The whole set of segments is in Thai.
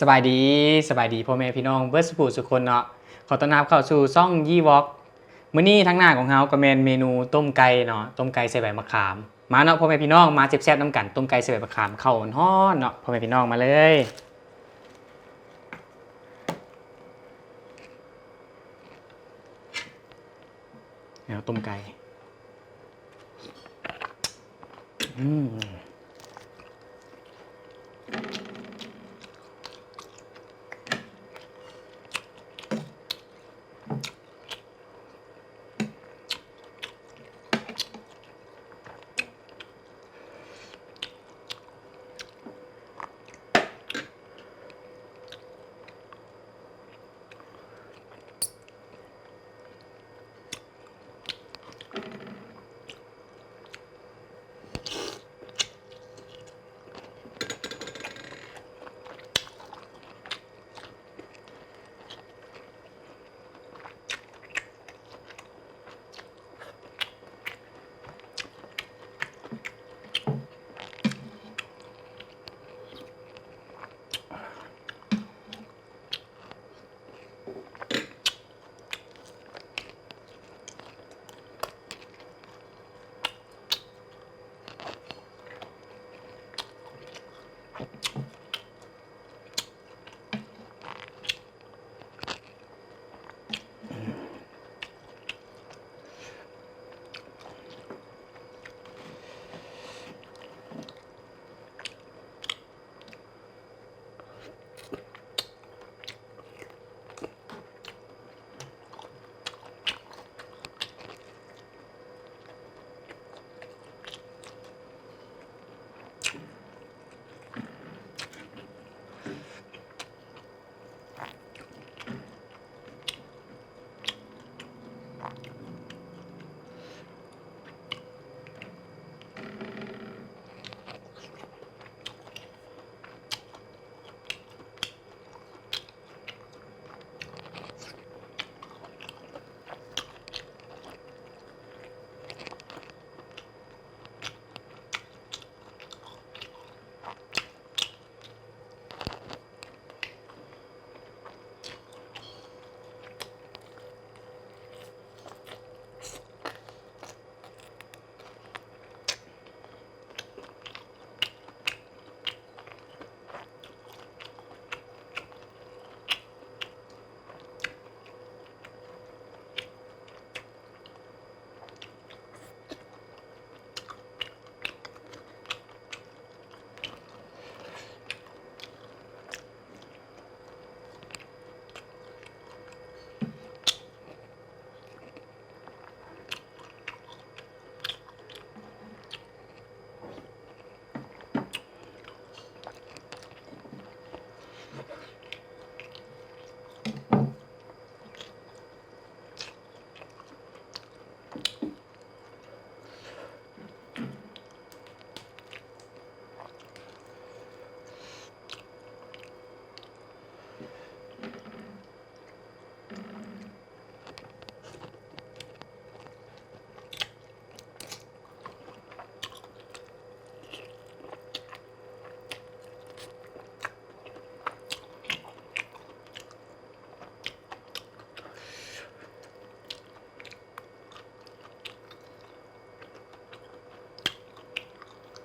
สบายดีสบายดีพ่อแม่พี่น้องเบิร์สปูสุคนเนาะขอต้อนรับเข้าสู่ซ่องยี่วอล์กมื้อนี้ทั้งหน้าของเฮาก็แมนเมนูต้มไก่เนาะต้มไก่ใส่ใบมะขาม มาเนาะพ่อแม่พี่น้องมาแซ่บๆน้ำกันต้มไก่ใส่ใบมะขามเข้าฮ้อนเนาะพ่อแม่พี่น้องมาเลยแล้วต้มไก่อืม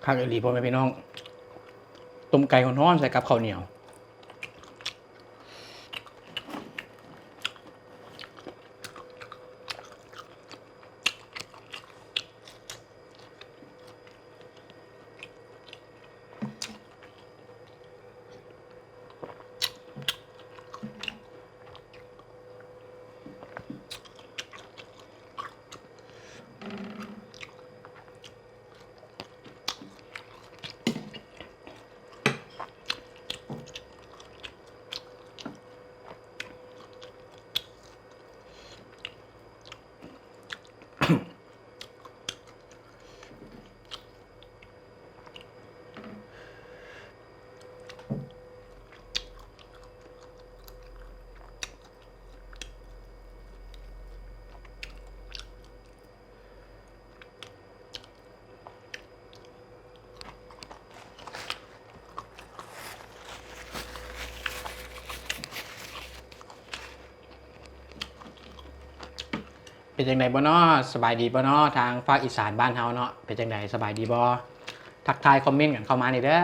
ข้าวเกาหลีพ่อแม่พี่น้องต้มไก่ห้อนๆใส่กับข้าวเหนียว เป็นจังไดบ่เนาะสบายดีบ่เนาะทางภาคอีสานบ้านเฮาเนาะเป็นจังไดสบายดีบ่ทักทายคอมเมนต์กันเข้ามาหน่อยเด้อ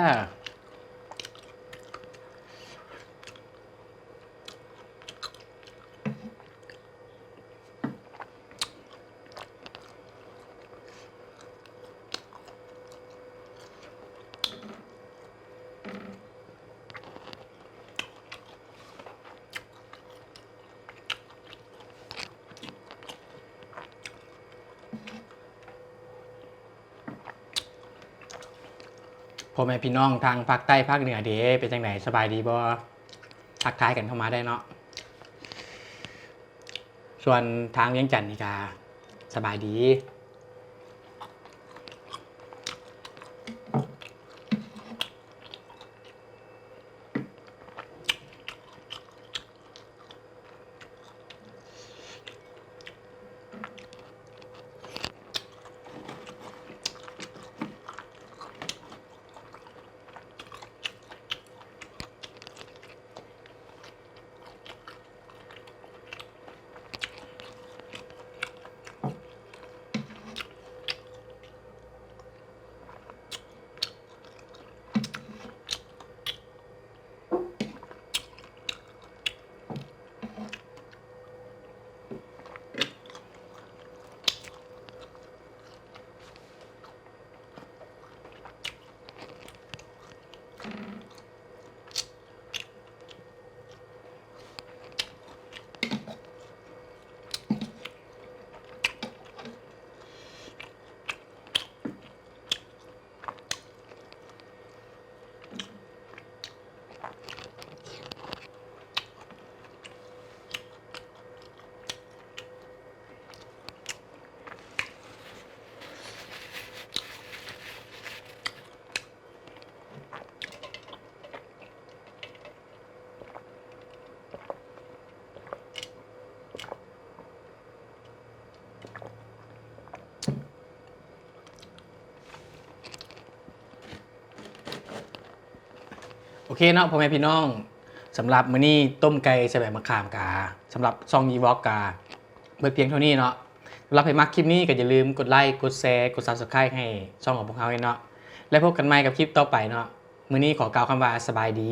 พ่อแม่พี่น้องทางภาคใต้ภาคเหนือเด้เป็นจังไดสบายดีบ่ทักทายกันเข้ามาได้เนาะส่วนทางเวียงจันทน์นี่ก็สบายดี เคเนาะพ่อแม่พี่น้องสำหรับมื้อนี้ต้มไก่ใส่ใบมะขามกาสำหรับซองยีวอกกาเบิดเพียงเท่านี้เนาะสำหรับใครมักคลิปนี้ก็อย่าลืมกดไลค์กดแชร์กด Subscribe ให้ช่องของพวกเราเนาะแล้วพบกันใหม่กับคลิปต่อไปเนาะมื้อนี้ขอกล่าวคำว่าสบายดี